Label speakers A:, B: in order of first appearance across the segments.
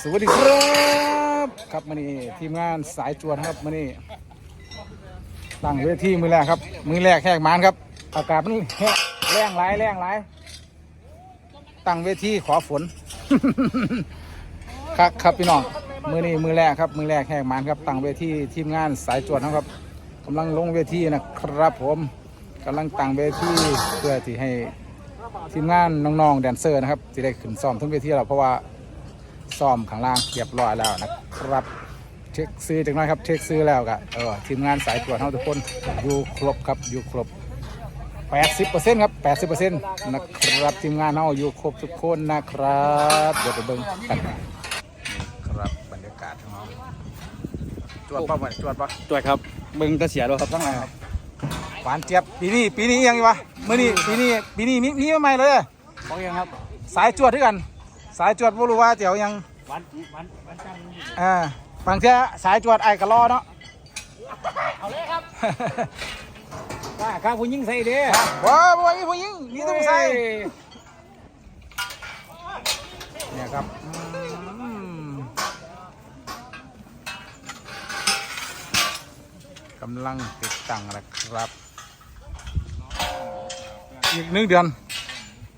A: สวัสดีครับครับมื่อนี้ทีมงานสายจวนครับมื่อนี้ตั้งเวทีมือแรกครับ มือแรกแหกมานครับ อากาศมันแห้งแรงหลายแรงหลายตั้งเวทีขอฝน ครับครับพี่น้องมือนี้มือแรกครับ มือแรกแหกมานครับตั้งเวทีทีมงานสายจวนครับกำลังลงเวทีนะครับ ผมกำลังตั้งเวทีเพื่อที่ให้ทีมงานน้องๆแดนเซอร์นะครับที่ได้ขึ้นซ้อมทุนเวทีแล้วเพราะว่า ซ่อมข้างล่างเรียบร้อยแล้วนะครับ เช็คซื้อจังน้อยครับเช็คซื้อแล้วก็เออทีมงานสายตรวจเฮาทุกคนอยู่ครบครับอยู่ครบ 80%ครับ 80%นะครับทีมงานเฮาอยู่ครบทุกคนนะครับเดี๋ยวไปเบิ่งกันนี่ครับบรรยากาศของเราจวดป่ะบ่จวดป่ะ
B: ตัวครับเบิ่งแตะเสียแล้วครับทั้งหลายครับ
A: หวานเจี๊ยบปีนี้ปีนี้ยังอยู่วะมื้อนี้ปีนี้ปีนี้มีมีใหม่เลย
B: ของยังครับ
A: สายจวดด้วยกัน สายจวดบ่รู้ว่าเดี๋ยวยัง
B: วันวันวันจันทร์
A: อ่าบางเทีสายจวดไอ้กะล้อเนาะ
B: เอาเลยครับว่าข้าผู้หญิงใส่เด้
A: ว้าวว้าวผู้หญิงนี่ต้องใส่เนี่ยครับอืมกำลังติดตั้งนะครับ อีกหนึ่งเดือน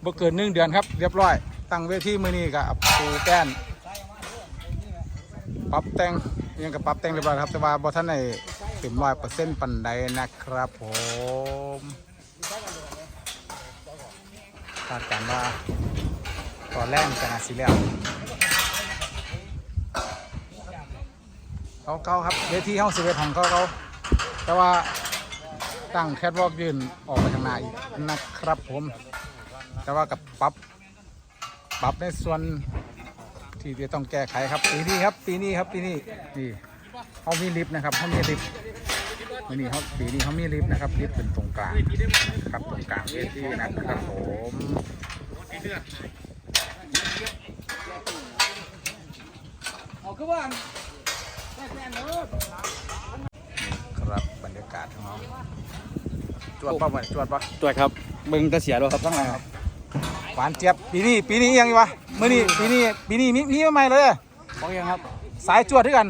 A: บ่เกินหนึ่งเดือนครับ เรียบร้อย ตั้งเวทีมือนี้กับปูแป้นปรับแต่งยังกับปรับแต่งเรียบร้อยครับ แต่ว่าบ่ท่านในเต็มร้อยเปอร์เซ็นต์ปันใดนะครับผมคาดการณ์ว่าตอนแรกจะนาสิแล้วเขาเก่าครับเวทีห้องสิบเอ็ดของเขาเขาแต่ว่าตั้งแคทวอล์กยืนออกไปทางหน้าอีกนะครับผม แต่ว่ากับปรับ ปรับในส่วนที่จะต้องแก้ไขครับปีนี้ครับ ปีนี้ครับปีนี้นี่เขามีลิฟต์นะครับเขามีลิฟต์ปีนี้เขาปีนี้เขามีลิฟต์นะครับลิฟต์เป็นตรงกลางครับตรงกลางเวทีนะครับผม
B: เอาคือว่าแม่แม่เด้อ
A: ครับบรรยากาศของเราจวดป่ะบ่จวดป่ะ
B: ตัวครับเบิ่งแตะเสียแล้วครับทั้งหลายครับ
A: หวานเจี๊ยบปีนี้ปีนี้ยังอยู่วะมื่อนี้ปีนี้ปีนี้มีมีใหม่เลย
B: ของยังครับ
A: สายจวดด้วยกัน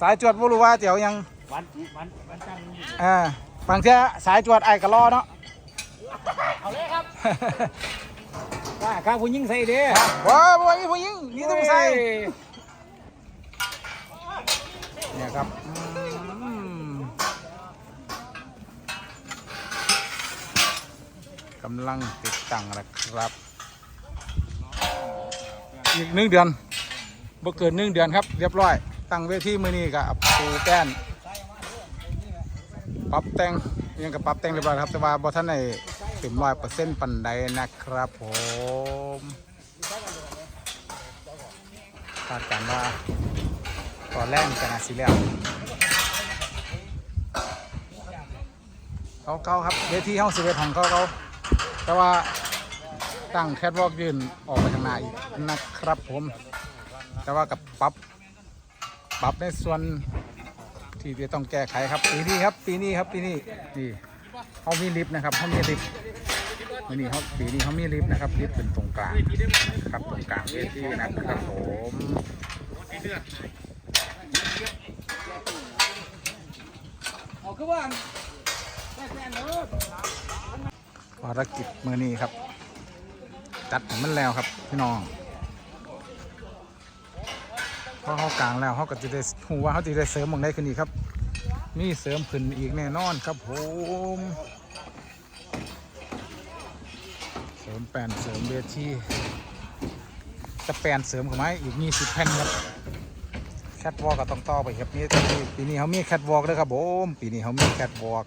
A: สายจวดบ่รู้ว่าเดี๋ยวยัง
B: วันวันวันจันทร์
A: อ่าบางเทีสายจวดไอ้กะล้อเนาะ
B: เอาเลยครับว่าข้าผู้หญิงใส่เด้
A: ว้าวว้าวผู้หญิงนี่ต้องใส่เนี่ยครับอืมกำลังติดตั้งนะครับ อีกหนึ่งเดือนบ่เกินหนึ่งเดือนครับ เรียบร้อย ตั้งเวทีมือนี้กับปูแป้นปรับแต่งยังกับปรับแต่งเรียบร้อยครับ แต่ว่าบ่ท่านในเต็มร้อยเปอร์เซ็นต์ปันใดนะครับผมคาดการณ์ว่าตอนแรกจะนาสิแล้วเขาเก่าครับเวทีห้องสิบเอ็ดของเขาเขาแต่ว่า ตั้งแคทวอล์กยืนออกไปทางหน้าอีกนะครับผม แต่ว่ากับปรับปรับในส่วนที่จะต้องแก้ไขครับปีนี้ครับ ปีนี้ครับปีนี้นี่เขามีลิฟต์นะครับเขามีลิฟต์นี้เขาปีนี้เขามีลิฟต์นะครับลิฟต์เป็นตรงกลางครับตรงกลางเวทีนะครับผม
B: เอาคือว่าแม่แม่เด้อ
A: ภารกิจมือนี้ครับ จัดมันแล้วครับพี่น้องพอเขากลางแล้วเขาก็จะได้หูว่าเขาจะได้เสริมมองได้ขึ้นอีกครับมีเสริมขึ้นอีกแน่นอนครับผมเสริมแผ่นเสริมเวทีตะแผ่นเสริมของไม้อีกมีสิบแผ่นครับแคทวอลกก็ต้องต่อไปครับนี่ปีนี้เขามีแคทวอล์กด้วยครับผมปีนี้เขามีแคทวอล์ก